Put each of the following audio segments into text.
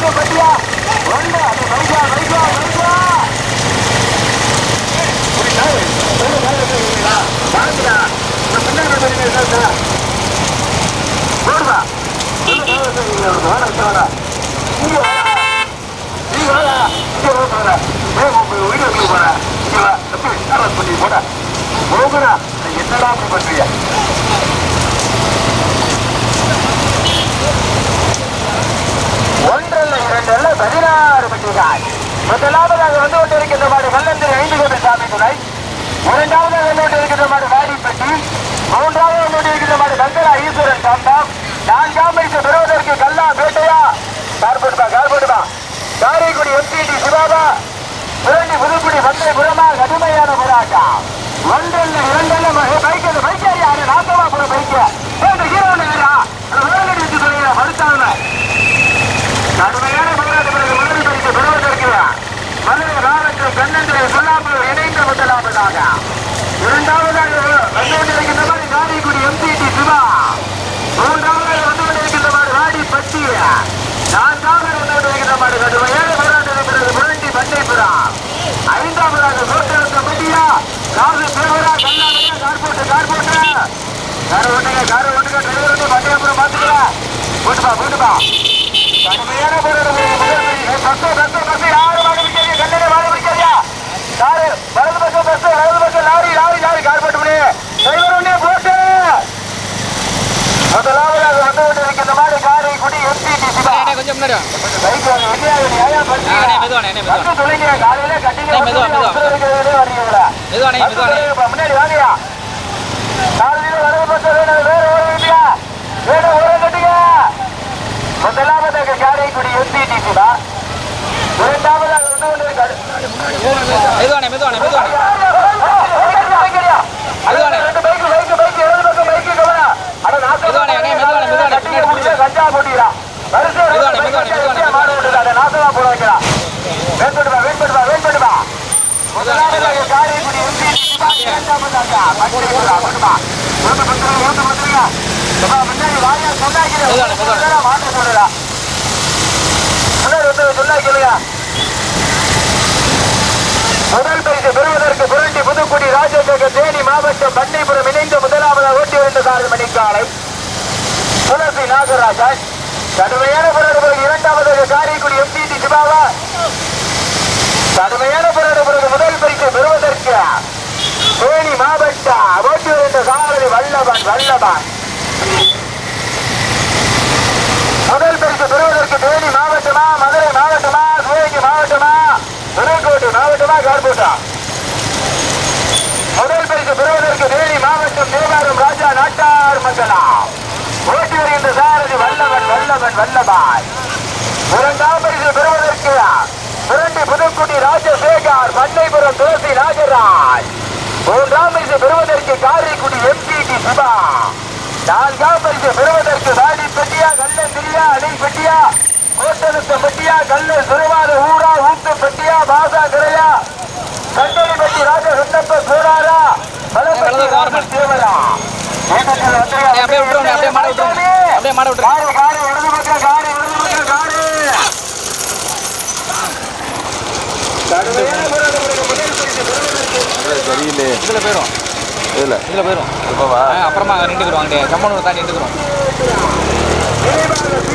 பத்தியா பத்தியா ஒன்று அது வைஜா வைஜா வைஜா என்னடா பண்றியா ஒன்றல்ல இரண்டல்ல பதினாறு பெட்டிகள் முதலாவதாக வந்து கொண்டிருக்கின்ற மாடு கல்லந்திரி ஐந்து கோடி சாமி துணை இரண்டாவதாக வந்து கொண்டிருக்கின்ற மாடு வாடிப்பட்டி மூன்றாவது வந்து கொண்டிருக்கின்ற மாடு கங்கரா ஈஸ்வரன் சாந்தம் நான்காம் பரிசு பெறுவதற்கு கல்லா பேட்டையா கார்போட்டுமா கார்போட்டுமா காரைக்குடி எம்பிடி சிவாபா புரண்டி புதுக்குடி மந்தை புறமா கடுமையான போராட்டம் ஒன்றல்ல இரண்டல்ல பைக் பைக் யாரு நாசமா போற பைக் ஹீரோ நேரா வேலை வச்சு சொல்லுங்க மறுத்தாங்க கடுமையான போராட்ட பிறகு முதல் பரிசு பெறுவதற்கு மதுரை மாவட்டம் கண்ணந்திரை சொல்லாமல் இணைந்த முதலாவதாக இரண்டாவதாக வந்து கொண்டிருக்கின்ற மாதிரி காரைக்குடி எம்சிடி சிவா. மூன்றாவதாக வந்து கொண்டிருக்கின்ற மாதிரி வாடி பட்டி. நான்காவது வந்து கொண்டிருக்கின்ற மாதிரி ஏழு போராட்டம் பிறகு புரண்டி பண்டைபுரம் ஐந்தாவதாக சோற்றெடுத்த பட்டியா. காசு தேவரா கல்லாமையா கார் போட்டு கார் போட்டு. கார் ஓட்டுங்க கார் ஓட்டுங்க டிரைவர் வந்து பண்டைபுரம் பாத்துக்கலாம் போட்டுப்பா போட்டுப்பா. கடுமையான போராட்டம் பஸ் பஸ் பஸ் யாரும் வாங்க பிடிக்காதீங்க கண்ணனை வாங்க பிடிக்காதியா காரு வலது பக்கம் பஸ் வலது பக்கம் லாரி லாரி லாரி கார் போட்டு முடியும் டிரைவர் ஒன்னே போட்டு முதலாவதாக வந்து கொண்டிருக்கின்ற மாதிரி காரை குடி எஸ்பிடி சிவா அண்ணே, கொஞ்சம் முன்னாடி வா. பைக் வாங்க வெளியாக நியாயம் ஆ, அண்ணே, மெதுவாண்ணே, அண்ணே, மெதுவா. வந்து சொல்லுங்க காலையில கட்டிங்க அண்ணே, மெதுவா, மெதுவா. வரீங்களா மெதுவாண்ணே, வந்து மெதுவாண்ணே. சொல்லுங்கப்பா, முன்னாடி வாங்கயா காலையில வலது பக்கம் வேணும் வேற ஓர கட்டியா வேணும் ஓர கட்டுங்க முதலாவதாக காரைக்குடி எஸ்பிடி சிவா இரண்டாவதாக வந்து கொண்டிருக்காரு மெதுவாண்ணே மெதுவாண்ணே மெதுவாண்ணே மெதுவானே, அண்ணே, மெதுவானே, மெதுவானே, பின்னாடி பிடிச்சு. கஞ்சா போட்டீரா மெதுவானே, மெதுவானே, மெதுவானே, மாடு விட்டுட்டாங்க நாசமா போட வைக்கிறா வெயிட் பண்ணுவா வெயிட் பண்ணுவா வெயிட் பண்ணுவா முதலாவதாக காரைக்குடி எம்பி வேண்டாம் பண்ணாங்க பட்டு பண்ணுவா ஓட்டு பத்துருங்க ஓட்டு பத்துருங்க அப்பா, முன்னாடி வாயா சொன்னாங்க மெதுவானே, மெதுவானே. மாட்டு சொல்லலா முன்னாடி வந்து சொன்னாங்க முதல் பரிசு பெறுவதற்கு புரண்டி புதுக்குடி ராஜசேகர் தேனி மாவட்டம் பண்ணைபுரம் இணைந்த முதலாவதாக ஓட்டி வந்த சாரதி மணிக்காலை துளசி நாகராஜன் கடுமையான பிறகு இரண்டாவதாக காரைக்குடி சிவாவா கடுமையான பிறகு முதல் பரிசு பெறுவதற்கு தேனி மாவட்டம் ஓட்டி என்ற சாரதி வல்லவன் வல்லவன். முதல் பரிசு பெறுவதற்கு தேனி மாவட்டமா மதுரை மாவட்டமா சிவகங்கை மாவட்டமா புதுக்கோட்டை மாவட்டமா கார்பூட்டா முதல் பரிசு பெறுவதற்கு தேனி மாவட்டம் தேவாரம் ராஜா நாட்டார் மங்களா ஓட்டி வருகின்ற சாரதி வல்லவன் வல்லவன் வல்லபாய். இரண்டாம் பரிசு பெறுவதற்கு இரண்டு புதுக்குடி ராஜசேகர் மண்ணைபுரம் துளசி ராஜராஜ். மூன்றாம் பரிசு பெறுவதற்கு காரைக்குடி எம்டிடி சிவா நான்காம் பரிசு பெறுவதற்கு வாடி பெட்டியா கல்லன் திரியா அணை பெட்டியா கோட்டலுத்த பெட்டியா கல்லன் சிறுவாத ஊரா ஊத்து பெட்டியா பாசா கரையா கண்டனி பெட்டி ராஜ சுண்ணப்ப சூடாரா பலப்பட்டி ராஜ தேவரா அப்படியே விட்டுருங்க, அப்படியே மாட விட்டுருங்க. அப்படியே மாட விட்டுருங்க. காரு காரு இடது பக்கம் காரு இடது பக்கம் காரு கடுமையான பெறுவதற்கு இதுல போயிரும். இதுல. இதுல போயிரும். ஆ, அப்புறமா வாங்க கம்பௌண்ட் தாண்டி எடுத்துக்கிறோம்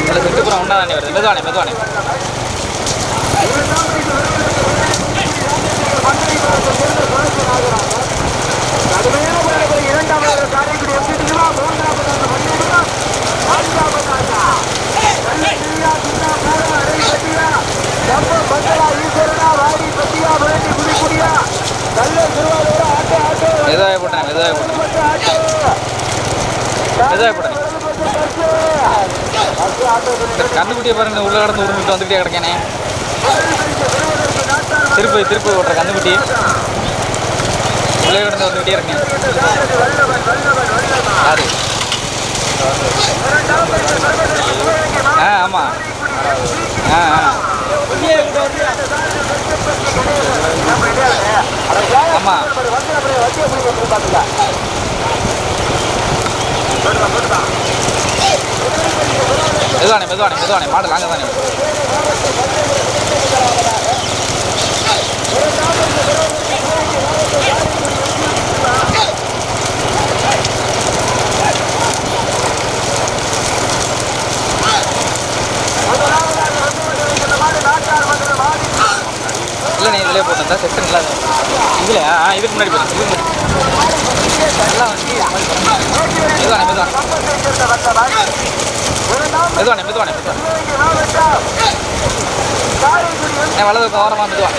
இதுல செட்டு பூரா ஒன்றா தாண்டி வருது. மெதுவானே மெதுவானே கடுமையான போராட்டம் இரண்டாவது காரைக்குடி எம்பிடிங்களா மூன்றாவது மணியா நான்காவதாக கல்லூரியா சின்ன பூரா அரை பட்டியா நம்ம பங்களா ஈஸ்வரனா வாடி பட்டியா விரட்டி குடிக்குடியா நல்ல திருவாரூர் ஆட்டோ ஆட்டோ மெதுவாக போட்டேன் மெதுவாக போட்டேன் ஆட்டோ மெதுவாக போட்டேன் கந்துக்குட்டியை பாருங்க உள்ள கடந்து உருண்டுட்டு வந்துக்கிட்டே கிடக்கேனே திருப்பி ஓட்டுற கந்துக்குட்டி உள்ளே கிடந்து வந்துக்கிட்டே இருக்கேன் யாரு ஆ ஆமாம் ஆ ஆ. ஆமாம் மெதுவானே மெதுவானே மெதுவானே. மாடல் அங்கே தானே இல்லை நீ இதிலே போட்டிருந்தா செக்ஷன் இல்லாத இதில் ஆ இதுக்கு முன்னாடி போயிடும் இதுக்கு மெதுவானே மெதுவானே மெதுவானே மெதுவானே மெதுவானே வலது பக்கம் ஓரமாக மெதுவா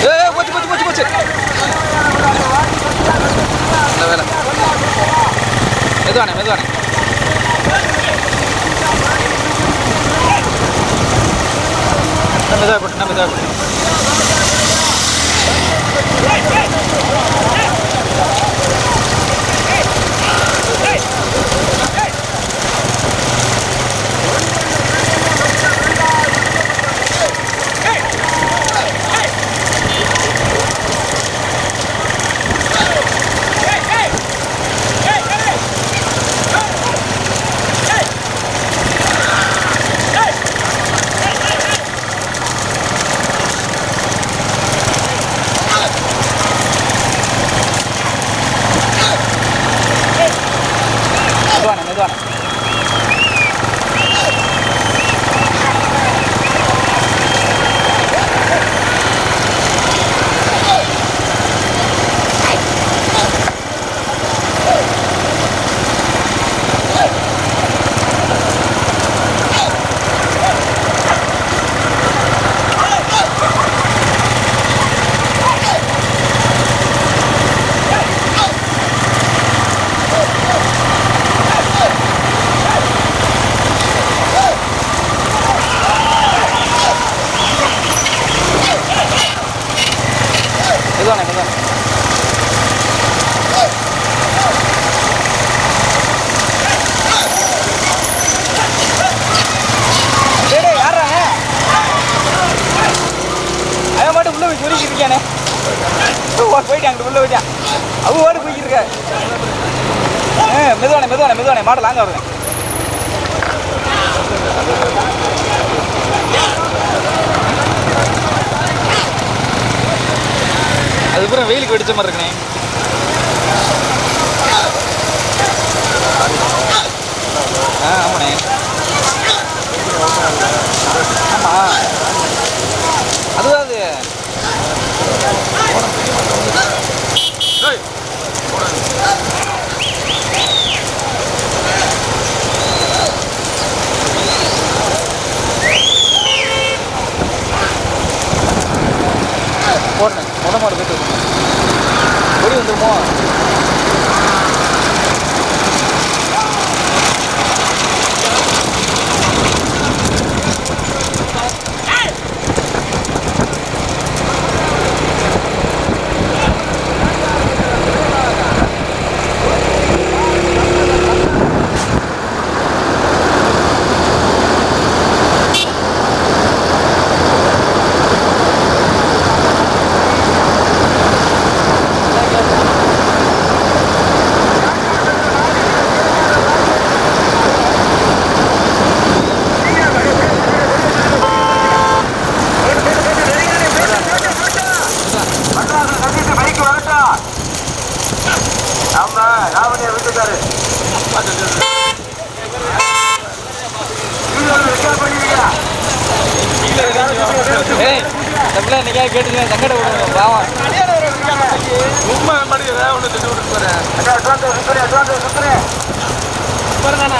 ஏ ஏ, போச்சு போச்சு போச்சு போச்சு. இந்த வேலை. மெதுவானே மெதுவானே மெதுவாக போட்டு மெதுவாக போட்டு மெதுவானே மெதுவானே மெதுவானே மெதுவானே டேய், டேய், யார்றா அவன்? அவன் மட்டும் உள்ள போய் சொருக்கிட்டு இருக்கானே ஓ, போயிட்டான் அங்கிட்டு உள்ள போயிட்டான் அவ ஓடி போய்க்கிட்டு இருக்க ஆ, மெதுவானே மெதுவானே மாடல் அங்கே வருவேன் அதுக்கப்புறம் வெயிலுக்கு வெடிச்ச மாதிரி இருக்குண்ணே. ஆ ஆமாண்ணே. போடுறேன். முத மாடு போயிட்டு இருக்கணும் கொடி வந்துருமோ மட்ராஸ் சதீஷ் பைக் வரட்டா ஆமா ராவணிய விட்டுட்டாரு ரெக்கார்ட் பண்ணிருக்கா ஏய் இன்னைக்கா கேட்டுச்சு சங்கடம் விடுங்க பாவம். மணி ஏதாவது ஒன்று திட்டு விட்டு போறேன் அட்வான்ஸ் சுத்துறேன் அட்வான்ஸ் சுத்துறேன் ஒன்றல்ல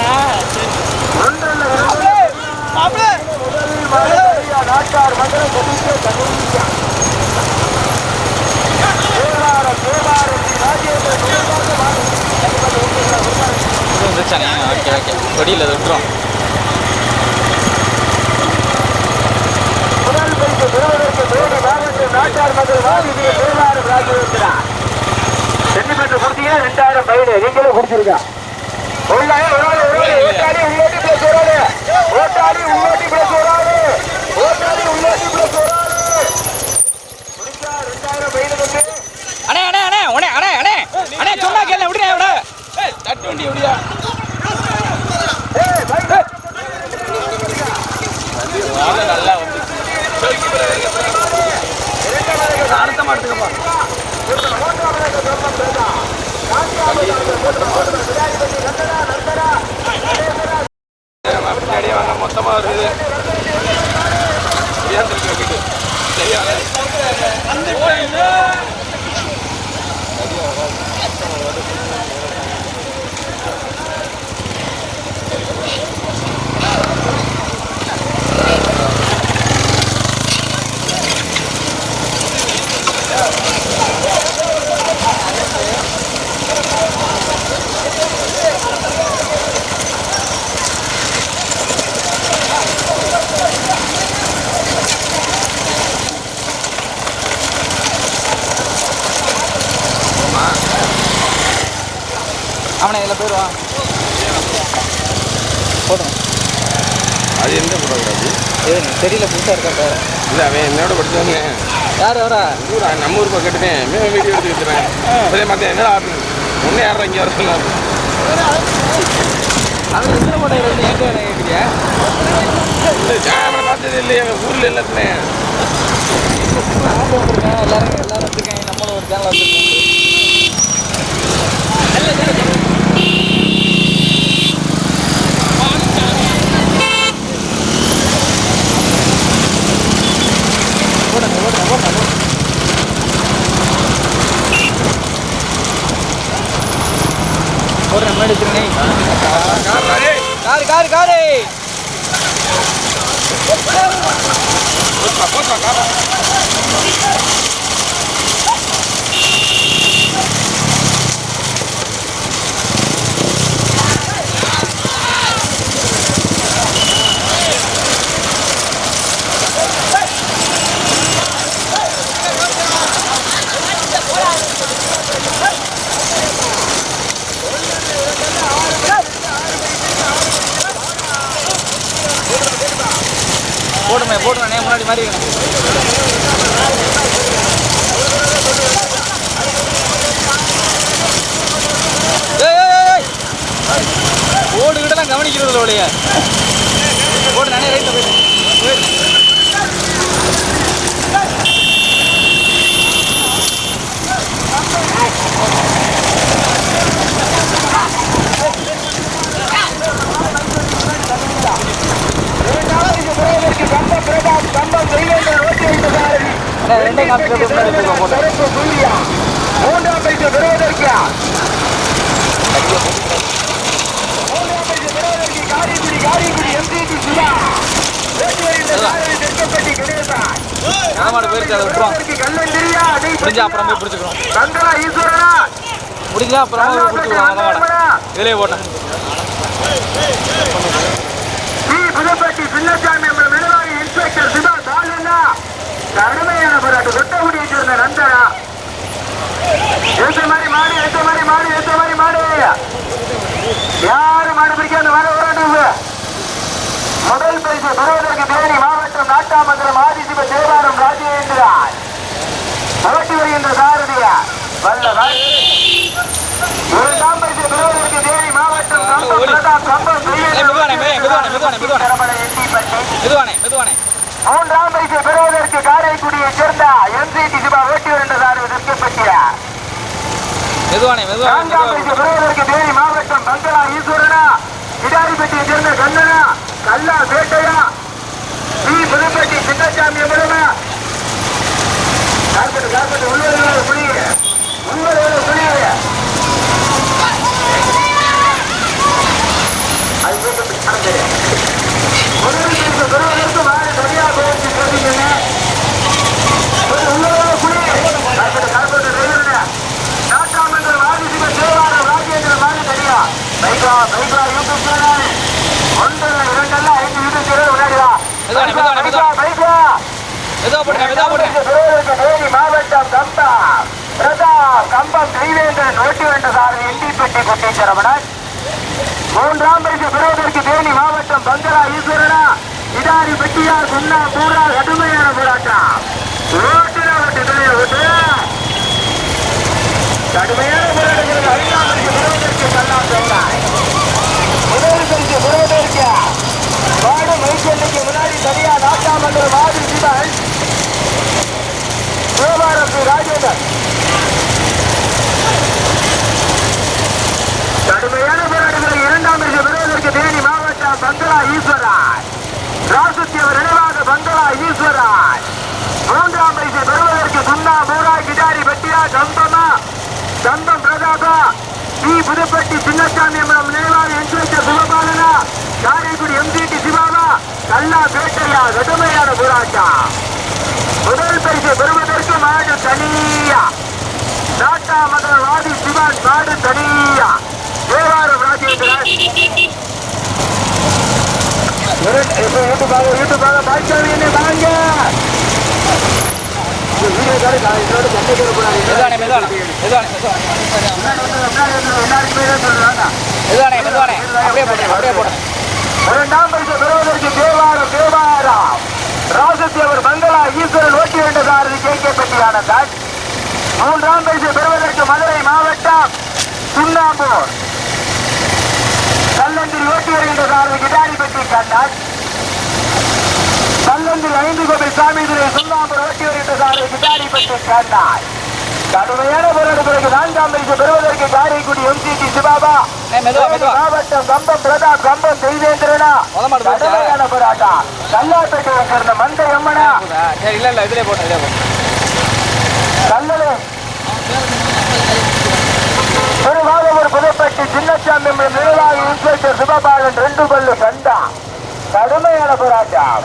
நாட்டார் மண்டலம் சதீஷ் கணேசா. தேவாரம் தேவாரம் ராஜேந்திர வந்துச்சானே ஓகே ஓகே. கொடியில் அதை விட்டுரும் முதல் பரிசு பெறுவதற்கு தேனி மாவட்டம் நாட்டார் மண்டல் வாதிக்கு தேவாரம் ராஜேந்திரா சென்டிமீட்டர் கொடுத்தீங்க ரெண்டாயிரம் பைடு நீங்களும் கொடுத்துருங்க ஒரு ஓட்டாளி உள்ளோட்டி பிளஸ் ஒரு ஓட்டாளி உள்ளோட்டி பிளஸ் ஒரு ஆளு. ஓட்டாளி உள்ளோட்டி பிளஸ் ஒரு ஆளு. முடிச்சா ரெண்டாயிரம் பைடு வந்து அண்ணே அண்ணே அண்ணே உடனே அண்ணே அண்ணே அண்ணே சொன்னா கேள்வி விடுறேன் விட தட்டு வண்டி எப்படியா ஏய், பைடு. நல்லா வந்து அடுத்த மாட்டுக்கப்பா பின்னாடியே வாங்க மொத்தமா வருது ஏந்திரிக்க வீடு சரியா அவனே இதில் போயிடுவான் போதும் அது எந்த போடக்கூடாது தெரியல புதுசாக இருக்காப்ப இல்லை அவன் என்னோட படிச்சவங்க யார் வரா ஊர் நம்ம ஊர் பக்கம் கேட்டுட்டேன் மேலே வீடியோ எடுத்து வச்சுறேன் அதே மாதிரி என்னடா ஒன்னே யாரும் இங்கே வர சொன்னார்? அவன் எத்தனை மாட்டை வந்து எங்கே கேட்குறியா பார்த்தது இல்லையே ஊரில் எல்லாத்துனே எல்லாரும் எல்லாரும் வச்சுருக்காங்க நம்மளும் ஒரு சேனல் வச்சுருக்கோம் போடுறேன் முன்னாடி வச்சுருங்க காரு காரு காரு போடுமே போடுமே முன்னாடி மாதிரி ஏய், ஓடுகிட்டலாம் கவனிக்கிறது இல்லை ஒழிய. ஓடு நானே ரைட்டில் போயிட்டு போயிட்டு பிரதாப் கம்பம் தெய்வேந்திரன் ஓட்டி வைத்த சாரதி சிறப்பு புள்ளியா மூன்றாம் பரிசு பெறுவதற்கு. மூன்றாம் பரிசு பெறுவதற்கு காரியக்குடி காரியக்குடி சுதா. முடிஞ்சா அப்புறம் பிடிச்சிக்கிறோம். முடிஞ்சா அப்புறமா இதிலே போட்டேன். டி புதுப்பட்டி சின்னசாமி நம்மள நிர்வாகி இன்ஸ்பெக்டர் சிவா சாலுன்னா கடுமையான போராட்டம் தொட்டகுடியை சேர்ந்த நந்தனா ஏத்த மாதிரி மாடு ಮಾಡಿ மாதிரி மாடு ஏத்த மாதிரி மாடு. யாரு மாடு பிடிக்காத வர போராட்டம் முதல் பரிசு பெறுவதற்கு தேனி மாவட்டம் நாட்டாமங்கலம் ஆதிசிவ தேவாரம் ராஜேந்திரா ஓட்டி வருகின்ற சாரதியா வல்லவர். இரண்டாம் மூன்றாம் பரிசு பெறுவதற்கு காரைக்குடியை சேர்ந்த எம்சிடி சிவா ஓட்டி வருகின்ற சாரதி நிற்கப்பட்டியா மெதுவானே நான்காம் பரிசு பெறுவதற்கு தேனி மாவட்டம் பங்களா ஈஸ்வரனா கிடாரிப்பட்டியை சேர்ந்த கண்ணனா கல்லா பேட்டையா டி புதுப்பட்டி சின்னசாமி எவ்வளவு கார்பெட் கார்பெட் உள்ளவர்கள் புரியுது உள்ளவர்கள் புரியுது மாவட்டம் கம்பா பிரதாப் கம்பம் தெய்வேந்திரன் ஓட்டி வந்த சாரதி எண்டிப்பட்டி கொட்டி சரவணன் மூன்றாம் பரிசு பெறுவதற்கு தேனி மாவட்டம் பங்களா ஈஸ்வரனா. இடாரி பெட்டியார் சுண்ணா பூரா கடுமையான போராட்டம். ஓட்டுனா ஓட்டு துணையை ஓட்டு. கடுமையான போராட்டங்களுக்கு ஐந்தாம் பரிசு பெறுவதற்கு கல்லா சொன்னார் முதல் பரிசு பெறுவதற்கு வாடு மைக்கெண்ணுக்கு முன்னாடி சரியா நாட்டாமங்கல் வாதி சிவன் சிவபாரதி ராஜேந்தர். கடுமையான போராட்டங்களை இரண்டாம் பரிசு விடுவதற்கு தேனி மாவட்டம் பங்களா ஈஸ்வரன் ராசுத்தியவர் நினைவாக பங்களா ஈஸ்வராய். மூன்றாம் பரிசை பெறுவதற்கு சுண்ணா மூரா கிடாரி பட்டியா கம்பமா கம்பம் பிரதாபா டி புதுப்பட்டி சின்னசாமி அம்மன் நினைவாக இன்ஸ்பெக்டர் சிவபாலனா காரைக்குடி எம்ஜிடி சிவாவா கல்லா பேட்டையா கடுமையான போராட்டம். முதல் பரிசை பெறுவதற்கு மாடு தனியா. நாட்டா மகன் வாதி சிவான் மாடு தனியா. தேவாரம் ராஜேந்திரன் யூடியூபாக யூடியூபாக பாய்ச்சாமி என்ன வாங்க. மெதுவானே மெதுவானே மெதுவானே மெதுவானே. மெதுவானே அப்படியே போடுங்க அப்படியே போடுங்க இரண்டாம் பரிசு பெறுவதற்கு தேவாரம் தேவாரம் ராசத்தேவர் மங்களா ஈஸ்வரன் ஓட்டி வேண்ட சாரதி கே கே பெட்டியானந்தான். மூன்றாம் பரிசு பெறுவதற்கு மதுரை மாவட்டம் சுண்ணாம்பூர். கல்லந்திரி ஓட்டி வருகின்ற சாரதி கிடாரிப்பட்டி கண்ணன். கல்லந்திரி ஐந்து கோவில் சாமி துறை சுண்ணாம்பூர் ஓட்டி வருகின்ற சாரதி கிடாரிப்பட்டி கண்ணன். கடுமையான போராட்டத்திற்கு நான்காம் பரிசு பெறுவதற்கு காரைக்குடி எம்சிடி சிவாபா. மாவட்டம் கம்பம் பிரதாப் கம்பம் தெய்வேந்திரனா? கடுமையான போராட்டம். கல்லாப்பேட்டையை சேர்ந்த மந்த எம்மனா இல்ல இல்ல இதுலயே போட்டேன் இதுலயே போட்டேன் சின்னசாமி நிர்வாகி இன்ஸ்பெக்டர் சிவபாலன் ரெண்டு பல்லு சண்டா. கடுமையான போராட்டம்.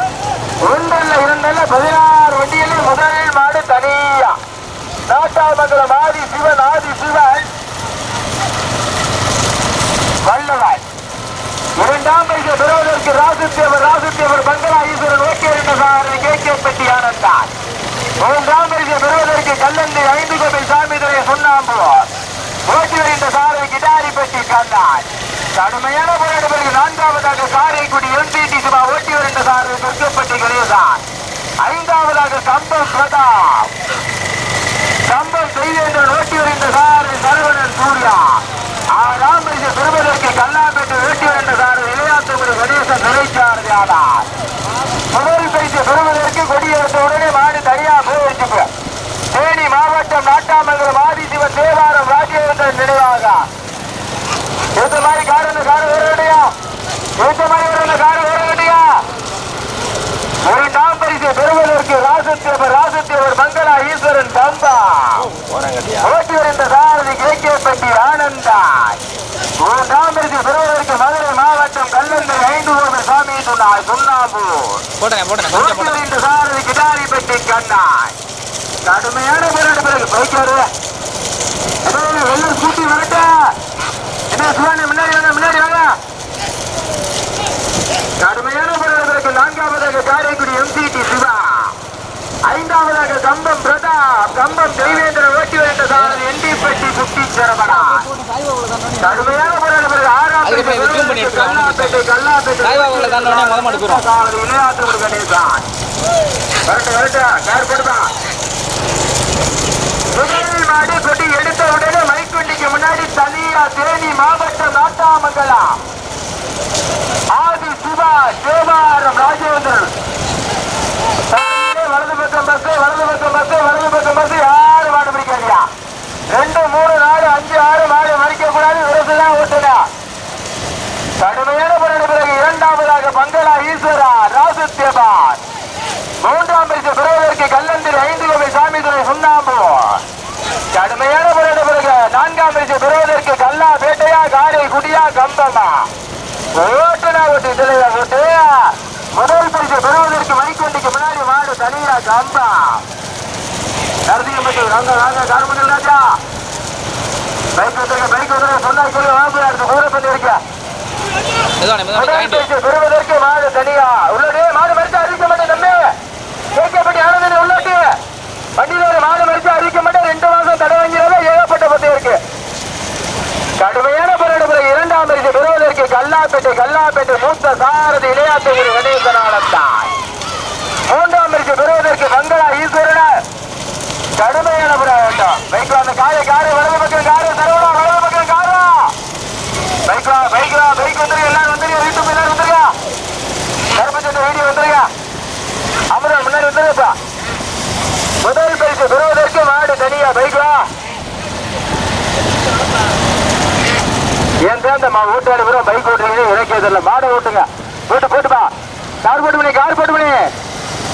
ஒன்றல்ல இரண்டல்ல பதினாறு வண்டியிலே முதலில் மாடு தனியா. நாட்டாமங்கலம் ஆதி சிவன் ஆதி சிவன். வல்லவாய் இரண்டாம் பரிசு பெறுவதற்கு ராசுத்தேவர் ராசுத்தேவர் பங்களா ஈஸ்வரன் ஓகே என்ற சாரதி கே கே பெட்டி ஆனந்தான் மூன்றாம் பரிசு பெறுவதற்கு கல்லந்தை ஐந்து கோவில் சாமி கல்லாய் கடுமையான போராட்டத்திற்கு நான்காவதாக காரைக்குடி எம்பிடி சிவா ஓட்டி வருகின்ற சாரதி சொர்க்கப்பட்டி கணேசான். ஐந்தாவதாக சம்பல் பிரதாப். சம்பல் செய்வேந்தன் ஓட்டி வருகின்ற சாரதி சரவணன் சூர்யா. ஆறாம் இது பெறுவதற்கு கல்லாம்பேட்டை ஓட்டி வருகின்ற சாரதி இளையாத்தபுரி கணேசன் நிலைச்சாரதி ஆனார். முதல் பரிசு பெறுவதற்கு கொடியெடுத்த உடனே மாடு தனியா போயிருக்கு தேனி மாவட்டம் நாட்டாமங்கலம் ஆதிசிவன் தேவாரம் ராஜேந்திரன் நினைவாக. எடுத்த மாதிரி கார் வந்து கார் வேற வேண்டியா ஒரு டாம் ஈஸ்வரன் தம்பா ஓட்டி வருகின்ற சாரதி கே கே பட்டி ஆனந்தா ஒரு டாம் பரிசு பெறுவதற்கு சுண்ணாம்பூர் ஓட்டி வருகின்ற சாரதி கிடாரி பட்டி கண்ணாய் கடுமையான பிறகு பிறகு போய்க்கு வருவேன் வெள்ளம் கூட்டி முன்னாடி வாங்க முன்னாடி வாங்க கடுமையான நான்காவதாக காரைக்குடி எம்சிடி சிவா ஐந்தாவதாக கம்பம் பிரதாப் கம்பம் தெய்வேந்திர ஓட்டி வந்த சாரதி என்டி குட்டி சரவணா கடுமையான போராட்ட பிறகு கல்லாப்பேட்டை கல்லாப்பேட்டை சாரதி வரட்டு வரட்டு கார் முதல் மாடி கொட்டி எடுத்த உடனே மைக்குண்டிக்கு முன்னாடி தேனி மாவட்டம் நாட்டாமங்கலம். ஆதி சிவா தேவாரம் ராஜேந்திரன் சாரதியிலே வலது பக்கம் பஸ் வலது பக்கம் பஸ் வலது பக்கம் பஸ் யாரு மாடு பிடிக்காதியா ரெண்டு மூணு நாலு அஞ்சு ஆறு மாடு மறிக்க கூடாது விரசுதான் ஓட்டுங்க கடுமையான போராட்ட பிறகு இரண்டாவதாக பங்களா ஈஸ்வரா ராசுத்தேபான் மூன்றாம் பரிசு பெறுவதற்கு கல்லந்திரி ஐந்து கோவை சாமிதுரை சுண்ணாம்பு கடுமையான போராட்ட பிறகு நான்காம் பரிசு பெறுவதற்கு கல்லா பேட்டையா காரை குடியா கம்பமா ஓட்டுனா ஓட்டு இதுலையா ஓட்டு முதல் பரிசு பெறுவதற்கு மணிக்கொண்டிக்கு முன்னாடி மாடு தனியா கம்பா நரசிங்கம்பட்டி வாங்க வாங்க கார்மண்டல் ராஜா. பைக் வந்துருங்க பைக் வந்துருங்க சொன்னா சொல்லி வாங்க அடுத்த கூட பெறுவதற்கு மாடு தனியா. உள்ளே மாடு மறித்து அறிவிக்க மாட்டேன் தம்பி. கேட்கப்பட்டு ஆனந்தனை உள்ளாட்டு. வண்டியில மாடு மறித்து அறிவிக்க மாட்டேன். ரெண்டு மாசம் தடை வாங்கிறத ஏகப்பட்ட பத்தி இருக்கு. கடுமையான போராட்ட பிறகு இரண்டாம் பரிசு பெறுவதற்கு கல்லாப்பேட்டை கல்லாப்பேட்டை மூத்த சாரதி இளையாத்தூர் கணேசனானந்தான் மூன்றாம் பரிசு பெறுவதற்கு மங்களா ஈஸ்வரன கடுமையான போராட்டம் பைக்ல அந்த காய காரு வலது பக்கம் காரு தருவடா வலது பக்கம் காரா பைக்லா பைக்லா பைக் வந்துருங்க எல்லாரும் வந்துருங்க யூடியூப் எல்லாரும் வந்துருங்க கருப்பச்சட்ட வீடியோ வந்துருங்க அமரன் முன்னாடி வந்துருங்கப்பா முதல் பரிசு பெறுவதற்கு மாடு தனியா பைக்லா. ஏன் தான் இந்த மா ஓட்டாடு பூரா பைக் ஓட்டுறீங்க இறக்கிய தெரியல. மாடை ஓட்டுங்க. போட்டு போட்டுப்பா கார் போட்டு பண்ணி கார் போட்டு பண்ணி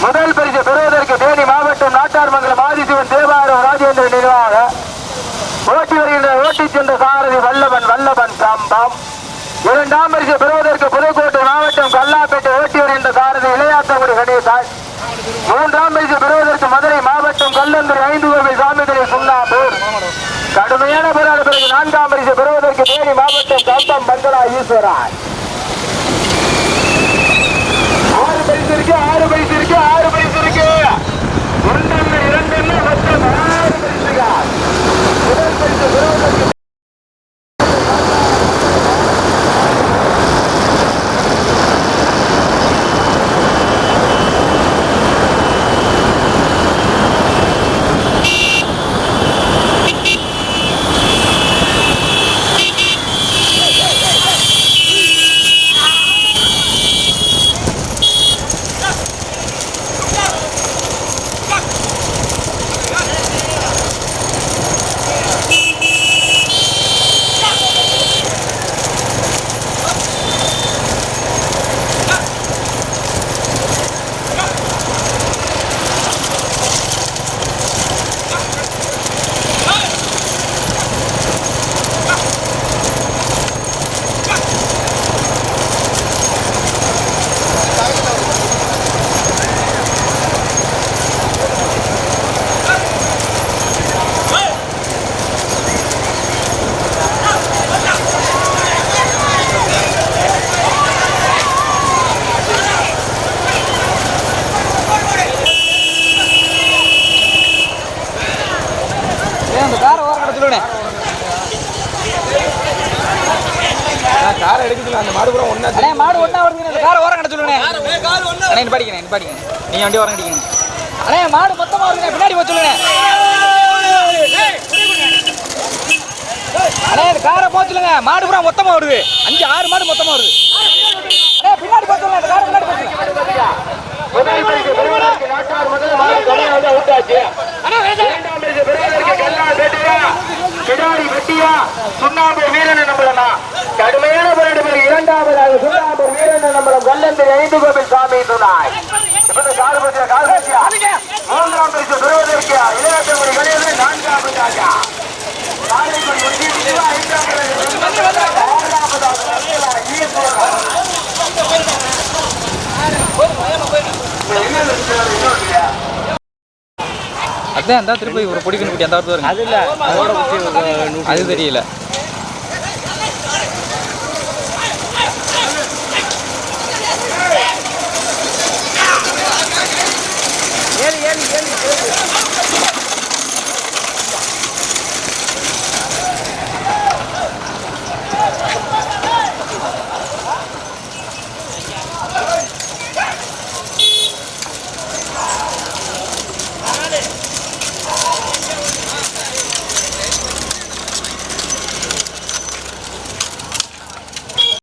முதல் பரிசு பெறுவதற்கு தேனி மாவட்டம் நாட்டார் மங்கலம் ஆதிசிவன் தேவாரம் ராஜேந்திரன் நிர்வாக. ஓட்டி வருகின்ற ஓட்டி சென்ற சாரதி வல்லவன் வல்லவன் கம்பம் இரண்டாம் பரிசு பெறுவதற்கு புதுக்கோட்டை மாவட்டம் கல்லாப்பேட்டை ஓட்டி வருகின்ற சாரதி இளையாத்தங்குடி கணேசன் மூன்றாம் பரிசு பெறுவதற்கு மதுரை மாவட்டம் கல்லந்தூர் ஐந்து கோவை சாமிதுரை சுண்ணாம்பூர் கடுமையான போராட பிறகு நான்காம் பரிசு தேனி மாவட்டம் கௌதம் மங்களா ஈஸ்வரன் ஆறு பரிசு இருக்கு ஆறு பரிசு இருக்கு ஆறு பரிசு இருக்கு ஒன்றல்ல இரண்டல்ல மொத்தம் ஆறு பரிசுகள் முதல் பரிசு பெறுவதற்கு ஏன் அந்த சொல்லுவேன் காரை எடுக்குதுல அந்த மாடு கூட அண்ணே மாடு ஒண்ணா வருதுங்க. அந்த காரை ஓரம் கடை சொல்லுவேன் அண்ணே நிப்பாடிக்கணும் நிப்பாடிக்கணும் நீங்க வண்டி ஓரம் கட்டிக்கணும் அண்ணே மாடு மொத்தமா வருதுங்க பின்னாடி போக சொல்லுங்க அண்ணே இந்த காரை போக சொல்லுங்க. மாடு பூரா மொத்தமா வருது. அஞ்சு ஆறு மாடு மொத்தமா வருது. அண்ணே பின்னாடி இந்த காரை சொல்லுங்க கிடாரி வெட்டியா? சுண்ணாம்பு வீரன் நம்பலனா? கடுமையான போராட்டம் இரண்டாவதாக சுண்ணாம்பு வீரன் நம்பலம் கல்லந்து ஐந்து கோவில் சாமி துணாய். மூன்றாம் பரிசு பெறுவதற்கு இளைஞர் மணி கலையது நான்காவது ராஜா என்ன இதான் இந்த திருப்பதி ஒரு பொடிக்கணும் குட்டி அந்த வருது அது இல்ல. அதோட குட்டி அது தெரியல.